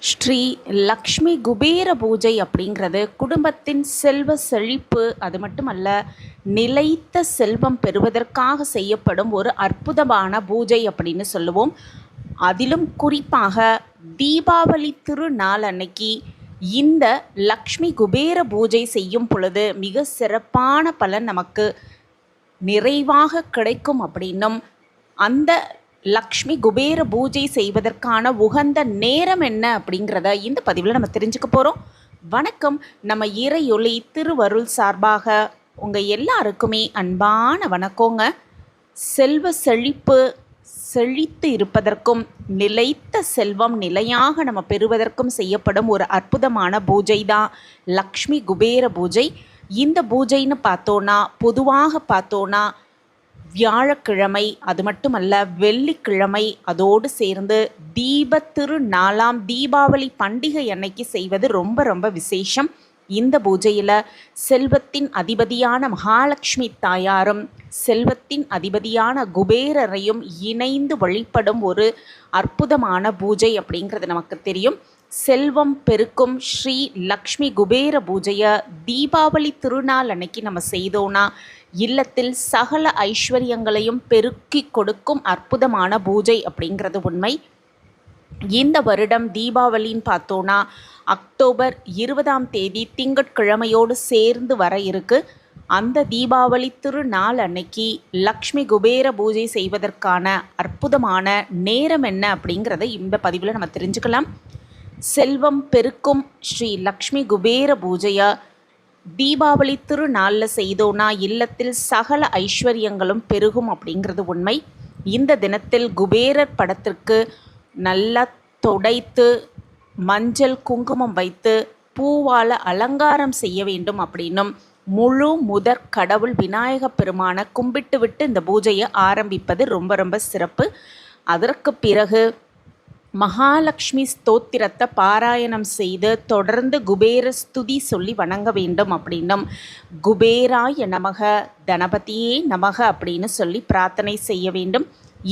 ஸ்ரீ லக்ஷ்மி குபேர பூஜை அப்படிங்கிறது குடும்பத்தின் செல்வ செழிப்பு அது மட்டுமல்ல நிலைத்த செல்வம் பெறுவதற்காக செய்யப்படும் ஒரு அற்புதமான பூஜை அப்படின்னு சொல்லுவோம். அதிலும் குறிப்பாக தீபாவளி திருநாள் அன்னைக்கு இந்த லக்ஷ்மி குபேர பூஜை செய்யும் பொழுது மிக சிறப்பான பலன் நமக்கு நிறைவாக கிடைக்கும் அப்படின்னும் அந்த லக்ஷ்மி குபேர பூஜை செய்வதற்கான உகந்த நேரம் என்ன அப்படிங்கிறத இந்த பதிவில் நம்ம தெரிஞ்சுக்க போகிறோம் வணக்கம். நம்ம இறையொளி திருவருள் சார்பாக உங்கள் எல்லாருக்குமே அன்பான வணக்கங்க. செல்வ செழிப்பு செழித்து இருப்பதற்கும் நிலைத்த செல்வம் நிலையாக நம்ம பெறுவதற்கும் செய்யப்படும் ஒரு அற்புதமான பூஜை தான் லக்ஷ்மி குபேர பூஜை. இந்த பூஜைன்னு பார்த்தோன்னா பொதுவாக பார்த்தோன்னா வியாழக்கிழமை அது மட்டுமல்ல வெள்ளிக்கிழமை அதோடு சேர்ந்து தீப திருநாளாம் தீபாவளி பண்டிகை அன்னைக்கு செய்வது ரொம்ப ரொம்ப விசேஷம். இந்த பூஜையில் செல்வத்தின் அதிபதியான மகாலட்சுமி தாயாரும் செல்வத்தின் அதிபதியான குபேரரையும் இணைந்து வழிபடும் ஒரு அற்புதமான பூஜை அப்படிங்கிறது நமக்கு தெரியும். செல்வம் பெருக்கும் ஸ்ரீ லக்ஷ்மி குபேர பூஜையை தீபாவளி திருநாள் அன்னைக்கு நம்ம செய்தோன்னா இல்லத்தில் சகல ஐஸ்வர்யங்களையும் பெருக்கி கொடுக்கும் அற்புதமான பூஜை அப்படிங்கிறது உண்மை. இந்த வருடம் தீபாவளின்னு பார்த்தோன்னா அக்டோபர் இருபதாம் தேதி திங்கட்கிழமையோடு சேர்ந்து வர இருக்கு. அந்த தீபாவளி திருநாள் அன்னைக்கு லக்ஷ்மி குபேர பூஜை செய்வதற்கான அற்புதமான நேரம் என்ன அப்படிங்கிறத இந்த பதிவில் நம்ம தெரிஞ்சுக்கலாம். செல்வம் பெருக்கும் ஸ்ரீ லக்ஷ்மி குபேர பூஜையை தீபாவளி திருநாளில் செய்தோனா இல்லத்தில் சகல ஐஸ்வர்யங்களும் பெருகும் அப்படிங்கிறது உண்மை. இந்த தினத்தில் குபேரர் படத்திற்கு நல்லா தொடைத்து மஞ்சள் குங்குமம் வைத்து பூவால் அலங்காரம் செய்ய வேண்டும் அப்படின்னும் முழு முதற் கடவுள் விநாயக பெருமான கும்பிட்டு விட்டு இந்த பூஜையை ஆரம்பிப்பது ரொம்ப ரொம்ப சிறப்பு. அதற்கு பிறகு மகாலட்சுமி ஸ்தோத்திரத்தை பாராயணம் செய்து தொடர்ந்து குபேர ஸ்துதி சொல்லி வணங்க வேண்டும் அப்படின்னும். குபேராய நமக தனபதியே நமக அப்படின்னு சொல்லி பிரார்த்தனை செய்ய வேண்டும்.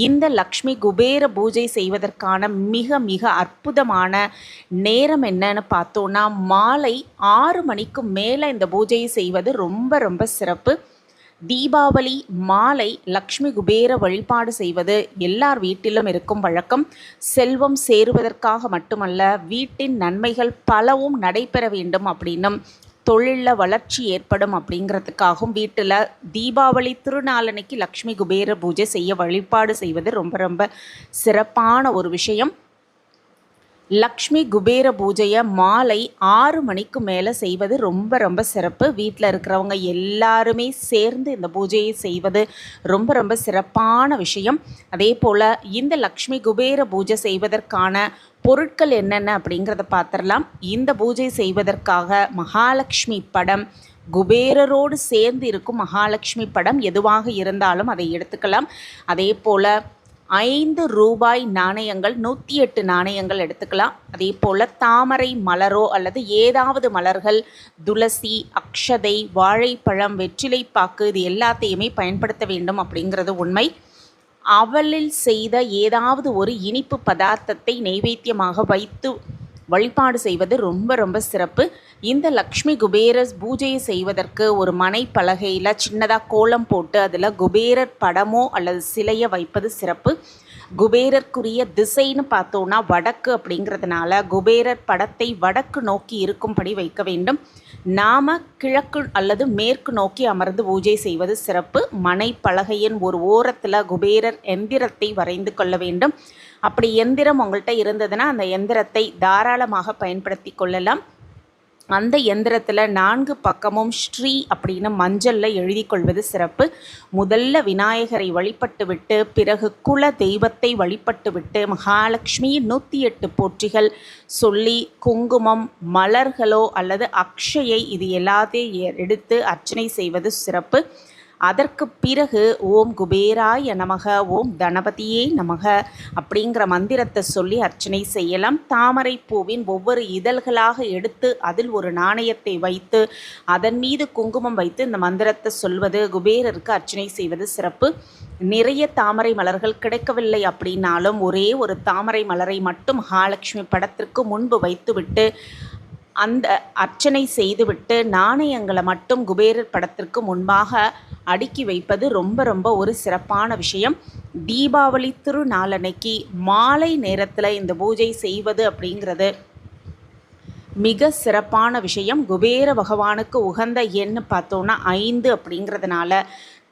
இந்த லக்ஷ்மி குபேர பூஜை செய்வதற்கான மிக மிக அற்புதமான நேரம் என்னன்னு பார்த்தோன்னா மாலை ஆறு மணிக்கு மேலே இந்த பூஜையை செய்வது ரொம்ப ரொம்ப சிறப்பு. தீபாவளி மாலை லக்ஷ்மி குபேர வழிபாடு செய்வது எல்லார் வீட்டிலும் இருக்கும் வழக்கம். செல்வம் சேருவதற்காக மட்டுமல்ல வீட்டின் நன்மைகள் பலவும் நடைபெற வேண்டும் அப்படின்னும் தொழிலில் வளர்ச்சி ஏற்படும் அப்படிங்கிறதுக்காகவும் வீட்டில் தீபாவளி திருநாளன்னைக்கு லக்ஷ்மி குபேர பூஜை செய்ய வழிபாடு செய்வது ரொம்ப ரொம்ப சிறப்பான ஒரு விஷயம். லக்ஷ்மி குபேர பூஜையை மாலை ஆறு மணிக்கு மேலே செய்வது ரொம்ப ரொம்ப சிறப்பு. வீட்டில் இருக்கிறவங்க எல்லாருமே சேர்ந்து இந்த பூஜையை செய்வது ரொம்ப ரொம்ப சிறப்பான விஷயம். அதே போல் இந்த லக்ஷ்மி குபேர பூஜை செய்வதற்கான பொருட்கள் என்னென்ன அப்படிங்கிறத பார்த்துடலாம். இந்த பூஜை செய்வதற்காக மகாலட்சுமி படம் குபேரரோடு சேர்ந்து இருக்கும் மகாலட்சுமி படம் எதுவாக இருந்தாலும் அதை எடுத்துக்கலாம். அதே போல் ஐந்து ரூபாய் நாணயங்கள் நூற்றி எட்டு நாணயங்கள் எடுத்துக்கலாம். அதே போல் தாமரை மலரோ அல்லது ஏதாவது மலர்கள் துளசி அக்ஷதை வாழைப்பழம் வெற்றிலைப்பாக்கு இது எல்லாத்தையுமே பயன்படுத்த வேண்டும் அப்படிங்கிறது உண்மை. அவளில் செய்த ஏதாவது ஒரு இனிப்பு பதார்த்தத்தை நைவேத்தியமாக வைத்து வழிபாடு செய்வது ரொம்ப ரொம்ப சிறப்பு. இந்த லக்ஷ்மி குபேரஸ் பூஜையை செய்வதற்கு ஒரு மனை பலகையில் சின்னதாக கோலம் போட்டு அதில் குபேரர் படமோ அல்லது சிலையை வைப்பது சிறப்பு. குபேரருக்குரிய திசைன்னு பார்த்தோன்னா வடக்கு அப்படிங்கிறதுனால குபேரர் படத்தை வடக்கு நோக்கி இருக்கும்படி வைக்க வேண்டும். நாம கிழக்கு அல்லது மேற்கு நோக்கி அமர்ந்து பூஜை செய்வது சிறப்பு. மனை பலகையின் ஒரு ஓரத்தில் குபேரர் எந்திரத்தை வரைந்து கொள்ள வேண்டும். அப்படி எந்திரம் உங்கள்கிட்ட இருந்ததுன்னா அந்த எந்திரத்தை தாராளமாக பயன்படுத்தி கொள்ளலாம். அந்த எந்திரத்தில் நான்கு பக்கமும் ஸ்ரீ அப்படின்னு மஞ்சளில் எழுதி கொள்வது சிறப்பு. முதல்ல விநாயகரை வழிபட்டு விட்டு பிறகு குல தெய்வத்தை வழிபட்டு விட்டு மகாலட்சுமி நூற்றி எட்டு போற்றிகள் சொல்லி குங்குமம் மலர்களோ அல்லது அக்ஷயை இது எல்லாத்தையும் எடுத்து அர்ச்சனை செய்வது சிறப்பு. அதற்கு பிறகு ஓம் குபேராய நமக ஓம் கணபதியே நமக அப்படிங்கிற மந்திரத்தை சொல்லி அர்ச்சனை செய்யலாம். தாமரை பூவின் ஒவ்வொரு இதழ்களாக எடுத்து அதில் ஒரு நாணயத்தை வைத்து அதன் மீது குங்குமம் வைத்து இந்த மந்திரத்தை சொல்வது குபேரருக்கு அர்ச்சனை செய்வது சிறப்பு. நிறைய தாமரை மலர்கள் கிடைக்கவில்லை அப்படின்னாலும் ஒரே ஒரு தாமரை மலரை மட்டும் மகாலட்சுமி படத்திற்கு முன்பு வைத்துவிட்டு அந்த அர்ச்சனை செய்துவிட்டு நாணயங்களை மட்டும் குபேரர் படத்திற்கு முன்பாக அடுக்கி வைப்பது ரொம்ப ரொம்ப ஒரு சிறப்பான விஷயம். தீபாவளி திருநாளன்னைக்கு மாலை நேரத்தில் இந்த பூஜை செய்வது அப்படிங்கிறது மிக சிறப்பான விஷயம். குபேர பகவானுக்கு உகந்த எண் பார்த்தோன்னா ஐந்து அப்படிங்கிறதுனால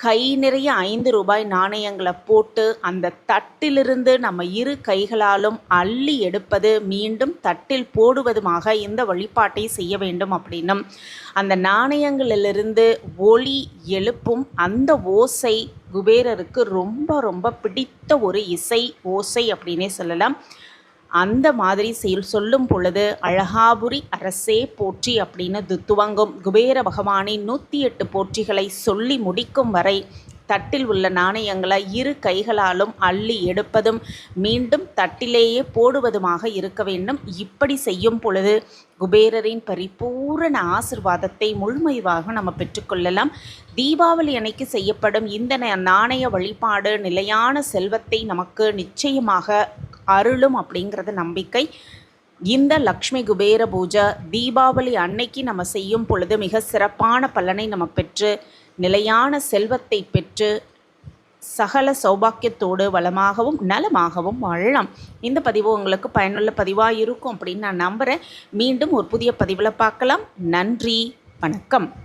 கை நிறைய ஐந்து ரூபாய் நாணயங்களை போட்டு அந்த தட்டிலிருந்து நம்ம இரு கைகளாலும் அள்ளி எடுப்பது மீண்டும் தட்டில் போடுவதுமாக இந்த வழிபாட்டை செய்ய வேண்டும் அப்படின்னும். அந்த நாணயங்களிலிருந்து ஒளி எழுப்பும் அந்த ஓசை குபேரருக்கு ரொம்ப ரொம்ப பிடித்த ஒரு இசை ஓசை அப்படின்னே சொல்லலாம். அந்த மாதிரி செயல் சொல்லும் பொழுது அழகாபுரி அரசே போற்றி அப்படின்னு து- துவங்கும். குபேர பகவானின் நூற்றி எட்டு போற்றிகளை சொல்லி முடிக்கும் வரை தட்டில் உள்ள நாணயங்களை இரு கைகளாலும் அள்ளி எடுப்பதும் மீண்டும் தட்டிலேயே போடுவதுமாக இருக்க வேண்டும். இப்படி செய்யும் பொழுது குபேரரின் பரிபூரண ஆசிர்வாதத்தை முழுமைவாக நம்ம பெற்றுக்கொள்ளலாம் தீபாவளி அன்னைக்கு செய்யப்படும் இந்த நாணய வழிபாடு நிலையான செல்வத்தை நமக்கு நிச்சயமாக அருளும் அப்படிங்கிறது நம்பிக்கை. இந்த லக்ஷ்மி குபேர பூஜை தீபாவளி அன்னைக்கு நம்ம செய்யும் பொழுது மிக சிறப்பான பலனை நம்ம பெற்று நிலையான செல்வத்தை பெற்று சகல சௌபாக்கியத்தோடு வளமாகவும் நலமாகவும் வாழலாம். இந்த பதிவு உங்களுக்கு பயனுள்ள பதிவாக இருக்கும் அப்படின்னு நான் நம்புகிறேன் மீண்டும் ஒரு புதிய பதிவில் பார்க்கலாம். நன்றி வணக்கம்.